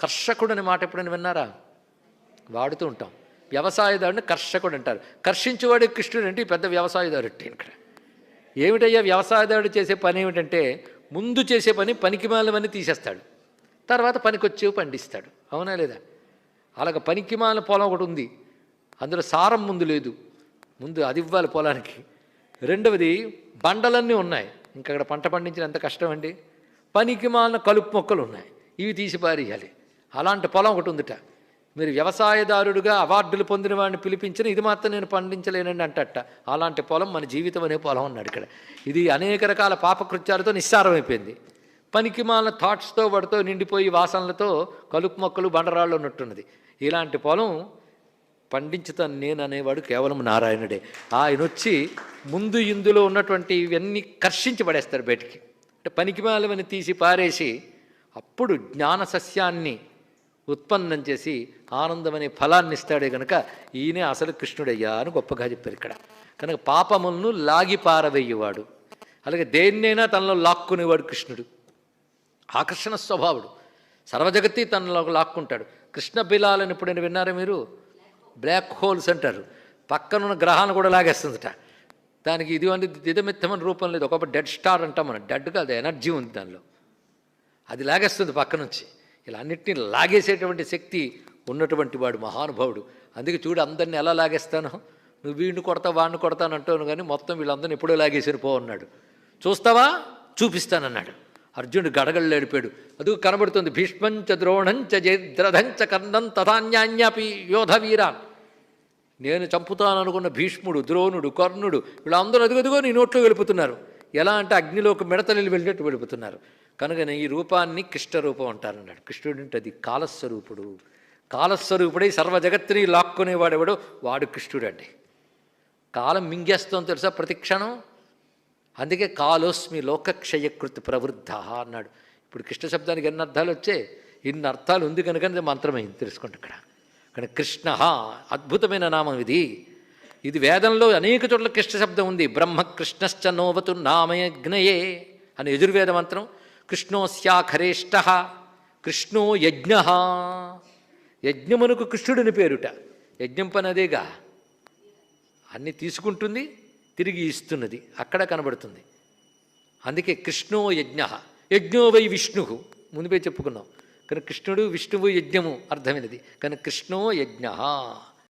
కర్షకుడు అనే మాట ఎప్పుడైనా విన్నారా? వాడుతూ ఉంటాం. వ్యవసాయదారుని కర్షకుడు అంటారు. కర్షించేవాడు కృష్ణుడు అంటే పెద్ద వ్యవసాయదారు అంటే ఇక్కడ. ఏమిటయ్యా వ్యవసాయదారుడు చేసే పని ఏమిటంటే ముందు చేసే పని పనికిమాలవన్నీ తీసేస్తాడు. తర్వాత పనికొచ్చేవి పండిస్తాడు. అవునా లేదా? అలాగ పనికిమాల పొలం ఒకటి ఉంది. అందులో సారం ముందు లేదు. ముందు అది ఇవ్వాలి పొలానికి. రెండవది బండలన్నీ ఉన్నాయి. ఇంకా అక్కడ పంట పండించిన ఎంత కష్టం అండి పనికిమాలిన కలుపు మొక్కలు ఉన్నాయి. ఇవి తీసి పారేయాలి. అలాంటి పొలం ఒకటి ఉందిట. మీరు వ్యవసాయదారుడుగా అవార్డులు పొందిన వాడిని పిలిపించిన ఇది మాత్రం నేను పండించలేనండి అంటట. అలాంటి పొలం మన జీవితం అనే పొలం అన్నాడు ఇక్కడ. ఇది అనేక రకాల పాపకృత్యాలతో నిస్సారమైపోయింది. పనికిమాలిన థాట్స్తో వాడితో నిండిపోయి వాసనలతో కలుపు మొక్కలు బండరాళ్ళు ఉన్నట్టున్నది. ఇలాంటి పొలం పండించుతాను నేను అనేవాడు కేవలం నారాయణుడే. ఆయన వచ్చి ముందు ఇందులో ఉన్నటువంటి ఇవన్నీ కర్షించి పడేస్తారు బయటికి. అంటే పనికిమాలవని తీసి పారేసి అప్పుడు జ్ఞాన సస్యాన్ని ఉత్పన్నం చేసి ఆనందమనే ఫలాన్ని ఇస్తాడే కనుక ఈయనే అసలు కృష్ణుడయ్యా అని గొప్పగా చెప్పారు ఇక్కడ. కనుక పాపములను లాగి పారవేయువాడు. అలాగే దేన్నైనా తనలో లాక్కునేవాడు కృష్ణుడు. ఆకర్షణ స్వభావుడు. సర్వజగతి తనలో లాక్కుంటాడు. కృష్ణ బిలాలని ఎప్పుడైనా విన్నారా మీరు? బ్లాక్ హోల్స్ అంటారు. పక్కనున్న గ్రహాలను కూడా లాగేస్తుందిట. దానికి ఇది అంటే దిదమిత్తమైన రూపం లేదు. ఒకప్పుడు డెడ్ స్టార్ అంటాం మనం. డెడ్ కాదు ఎనర్జీ ఉంది దానిలో. అది లాగేస్తుంది పక్క నుంచి ఇలా అన్నిటిని లాగేసేటువంటి శక్తి ఉన్నటువంటి వాడు మహానుభావుడు. అందుకే చూడు అందరిని ఎలా లాగేస్తాను? నువ్వు వీడిని కొడతా వాడిని కొడతాను అంటాను కానీ మొత్తం వీళ్ళందరిని ఎప్పుడో లాగేసారు పో అన్నాడు. చూస్తావా? చూపిస్తానన్నాడు. అర్జునుడు గడగళ్ళు ఏడిపాడు. అది కనబడుతుంది. భీష్మంచ ద్రోణంచ జయద్రథంచ కర్ణం తథాన్యాన్యాపి యోధ వీరాన్ నేను చంపుతాననుకున్న భీష్ముడు ద్రోణుడు కర్ణుడు వీళ్ళందరూ అదిగదిగో నీ నోట్లో వెలుపుతున్నారు. ఎలా అంటే అగ్నిలోకి మిడతలు వెళ్ళినట్టు వెలుపుతున్నారు. కనుకనే ఈ రూపాన్ని కృష్ణరూపం అంటారన్నాడు. కృష్ణుడు అంటే అది కాలస్వరూపుడు. కాలస్వరూపుడై సర్వ జగత్తుని లాక్కునేవాడెవడో? వాడు కృష్ణుడు అండి కాలం మింగేస్తాం తెలుసా ప్రతిక్షణం అందుకే కాలోస్మి లోకక్షయకృతి ప్రవృద్ధ అన్నాడు. ఇప్పుడు కృష్ణ శబ్దానికి ఎన్ని అర్థాలు వచ్చాయి? ఇన్ని అర్థాలు ఉంది కనుక మంత్రమైంది తెలుసుకోండి ఇక్కడ. కానీ కృష్ణ అద్భుతమైన నామం ఇది. ఇది వేదంలో అనేక చోట్ల కృష్ణ శబ్దం ఉంది. బ్రహ్మ కృష్ణశ్చ నోవతు నామయజ్ఞయే అని యజుర్వేద మంత్రం. కృష్ణోస్యాఖరేష్ట కృష్ణో యజ్ఞ. యజ్ఞమునకు కృష్ణుడిని పేరుట. యజ్ఞం పని అదేగా. అన్ని తీసుకుంటుంది తిరిగి ఇస్తున్నది. అక్కడ కనబడుతుంది. అందుకే కృష్ణో యజ్ఞ. యజ్ఞో వై విష్ణు. ముందుపై చెప్పుకున్నాం. కానీ కృష్ణుడు విష్ణువు యజ్ఞము అర్థమైనది. కానీ కృష్ణో యజ్ఞ.